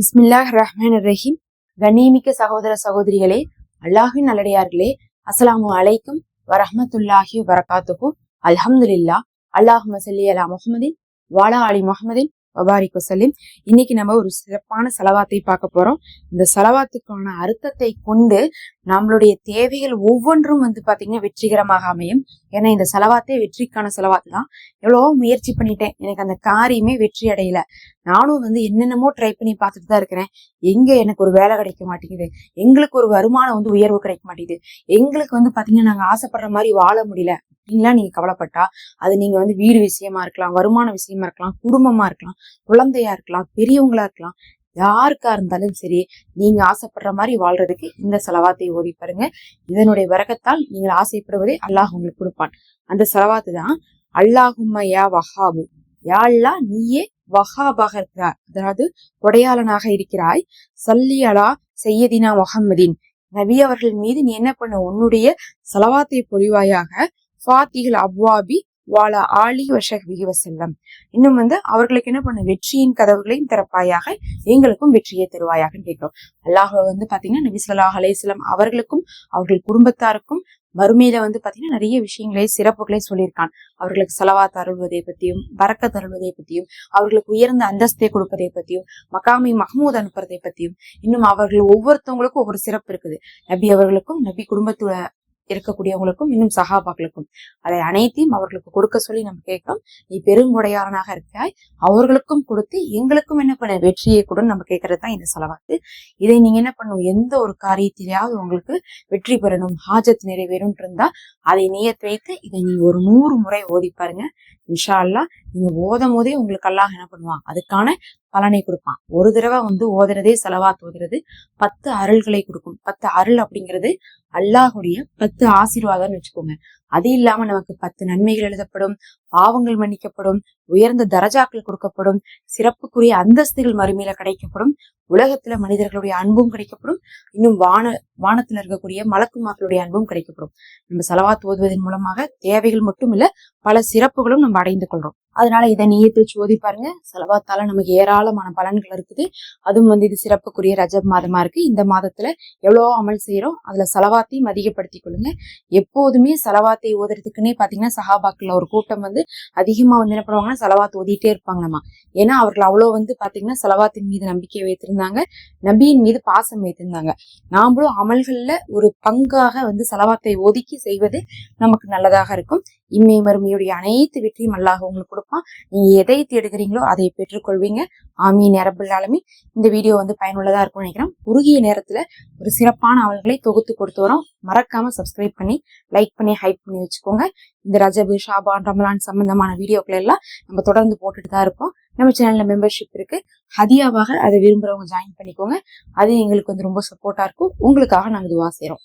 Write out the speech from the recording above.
பிஸ்மில்லாஹ் ரஹ்மான் ரஹீம் கண்ணியமிக்க சகோதர சகோதரிகளே அல்லாஹின் நல்லடியார்களே அஸ்ஸலாமு அலைக்கும் வரஹமத்துல்லாஹி வரகாத்துஹு அல்ஹம்துலில்லா அல்லாஹ் மசல்லி அலா முஹமதின் வாலா அலி முஹமதின் வபாரிக் வசல்லிம் இன்னைக்கு நம்ம ஒரு சிறப்பான செலவாத்தை பார்க்க போறோம். இந்த செலவாத்துக்கான அர்த்தத்தை கொண்டு நம்மளுடைய தேவைகள் ஒவ்வொன்றும் வந்து பாத்தீங்கன்னா வெற்றிகரமாக அமையும். ஏன்னா இந்த செலவாத்தே வெற்றிக்கான செலவாத்து தான். எவ்வளவோ முயற்சி பண்ணிட்டேன். எனக்கு அந்த காரியமே வெற்றி அடையல. நானும் வந்து என்னென்னமோ ட்ரை பண்ணி பார்த்துட்டு தான் இருக்கிறேன். எங்க எனக்கு ஒரு வேலை கிடைக்க மாட்டேங்குது? எங்களுக்கு ஒரு வருமானம் வந்து உயர்வு கிடைக்க மாட்டேங்குது. எங்களுக்கு வந்து பாத்தீங்கன்னா நாங்க ஆசைப்படுற மாதிரி வாழ முடியல. அப்படின்லாம் நீங்க கவலைப்பட்டா அது நீங்க வந்து வீடு விஷயமா இருக்கலாம் வருமான விஷயமா இருக்கலாம் குடும்பமா இருக்கலாம் குழந்தையா இருக்கலாம் பெரியவங்களா இருக்கலாம் யாருக்கா இருந்தாலும் சரி நீங்க ஆசைப்படுற மாதிரி வாழ்றதுக்கு இந்த செலவாத்தை ஓதி பாருங்க. இதனுடைய வரகத்தால் நீங்கள் ஆசைப்படுவதை அல்லாஹ் உங்களுக்கு கொடுப்பான். அந்த செலவாத்து தான் அல்லாஹும்ம யா வஹாபு. யா நீயே வஹாபாக இருக்கிறாய். அதாவது கொடையாளனாக இருக்கிறாய். சல்லி அலா செய்யதினா முகம்மதின் நபி அவர்கள் மீது நீ என்ன பண்ண? உன்னுடைய செலவாத்தை பொழிவாயாக ஃபாத்திகள் அப்வாபி வாலா ஆலி வஷஹ்பிஹி வசல்லம் இன்னும் வந்து அவர்களுக்கு என்ன பண்ண? வெற்றியின் கதவுகளையும் திறப்பாயாக எங்களுக்கும் வெற்றியை தருவாயாக கேட்கிறோம். அல்லாஹ் வந்து பாத்தீங்கன்னா நபி ஸல்லல்லாஹு அவர்களுக்கும் அவர்கள் குடும்பத்தாருக்கும் மறுமையில வந்து பாத்தீங்கன்னா நிறைய விஷயங்களை சிறப்புகளை சொல்லியிருக்கான். அவர்களுக்கு செலவா தருவதை பத்தியும் பறக்க தருவதை பத்தியும் அவர்களுக்கு உயர்ந்த அந்தஸ்தை கொடுப்பதை பத்தியும் மகாமி மஹமூத் அனுப்புறதை பத்தியும் இன்னும் அவர்கள் ஒவ்வொருத்தவங்களுக்கும் ஒவ்வொரு சிறப்பு இருக்குது. நபி அவர்களுக்கும் நபி குடும்பத்துல இருக்கக்கூடியவங்களுக்கும் இன்னும் சகாபாக்களுக்கும். அதை அனைத்தையும் அவர்களுக்கு கொடுக்க சொல்லி நம்ம கேட்கிறோம். நீ பெருங்குடையாரனாக இருக்காய் அவர்களுக்கும் கொடுத்து எங்களுக்கும் என்ன பண்ண? வெற்றியை கூட நம்ம கேட்கறது தான் இந்த செலவாத்து இதை நீங்க என்ன பண்ணும் எந்த ஒரு காரியத்திலேயாவது உங்களுக்கு வெற்றி பெறணும் ஹாஜத் நிறைவேறும் இருந்தா அதை நியத்து வைத்து இதை நீங்க ஒரு நூறு முறை ஓதி பாருங்க. இன்ஷா அல்லா நீங்க ஓதும் போதே உங்களுக்கு அல்லாஹ் என்ன பண்ணுவான் அதுக்கான பலனை கொடுப்பான். ஒரு தடவை வந்து ஓதுறதே செலவாத் ஓதுறது பத்து அருள்களை கொடுக்கும். பத்து அருள் அப்படிங்கிறது அல்லாஹுடைய பத்து ஆசீர்வாதம்னு வச்சுக்கோங்க. அது இல்லாம நமக்கு பத்து நன்மைகள் எழுதப்படும் பாவங்கள் மன்னிக்கப்படும் உயர்ந்த தரஜாக்கள் கொடுக்கப்படும் சிறப்புக்குரிய அந்தஸ்துகள் மறுமையில கிடைக்கப்படும் உலகத்துல மனிதர்களுடைய அன்பும் கிடைக்கப்படும் இன்னும் வான வானத்துல இருக்கக்கூடிய மலக்குமாக்களுடைய அன்பும் கிடைக்கப்படும். நம்ம செலவாத்து ஓதுவதன் மூலமாக தேவைகள் மட்டும் இல்ல பல சிறப்புகளும் நம்ம அடைந்து கொள்றோம். அதனால இதை நீயத்து சோதி பாருங்க. செலவாத்தால நமக்கு ஏராளமான பலன்கள் இருக்குது. அதுவும் வந்து இது சிறப்புக்குரிய ரஜப் மாதமா இருக்கு. இந்த மாதத்துல எவ்வளவோ அமல் செய்யறோம் அதுல செலவா செலவாத்தையும் அதிகப்படுத்திக் கொள்ளுங்க. எப்போதுமே செலவாத்தை ஓதுறதுக்குன்னே பாத்தீங்கன்னா சஹாபாக்கள் ஒரு கூட்டம் வந்து அதிகமா வந்து என்ன பண்ணுவாங்கன்னா செலவாத்து ஓதிட்டே இருப்பாங்களாமா. ஏன்னா அவர்கள் அவ்வளவு வந்து பாத்தீங்கன்னா செலவாத்தின் மீது நம்பிக்கை வைத்திருந்தாங்க. நபியின் மீது பாசம் வைத்திருந்தாங்க. நாமளும் அமல்கள்ல ஒரு பங்காக வந்து செலவாத்தை ஒதுக்கி செய்வது நமக்கு நல்லதாக இருக்கும். இம்மை மறுமையுடைய அனைத்து வெற்றியும் அல்லாஹ் உங்களுக்கு கொடுப்பான். நீங்க எதை தேடுகிறீங்களோ அதை பெற்றுக்கொள்வீங்க. ஆமீன் அரபுல் இந்த வீடியோ வந்து பயனுள்ளதா இருக்கும்னு நினைக்கிறேன். குறுகிய நேரத்துல ஒரு சிறப்பான அவர்களை தொகுத்து கொடுத்து போகிறோம் மறக்காம சப்ஸ்கிரைப் பண்ணி லைக் பண்ணி ஹைப் பண்ணி வச்சுக்கோங்க. இந்த ரஜபு ஷாபான் ரமலான் சம்பந்தமான வீடியோக்கள் எல்லாம் நம்ம தொடர்ந்து போட்டுட்டு தான் இருப்போம். நம்ம சேனல்ல மெம்பர்ஷிப் இருக்கு. ஹதியாவாக அதை விரும்புறவங்க ஜாயின் பண்ணிக்கோங்க. அது எங்களுக்கு வந்து ரொம்ப சப்போர்ட்டா இருக்கும். உங்களுக்காக நாங்கள் இதுவா செய்கிறோம்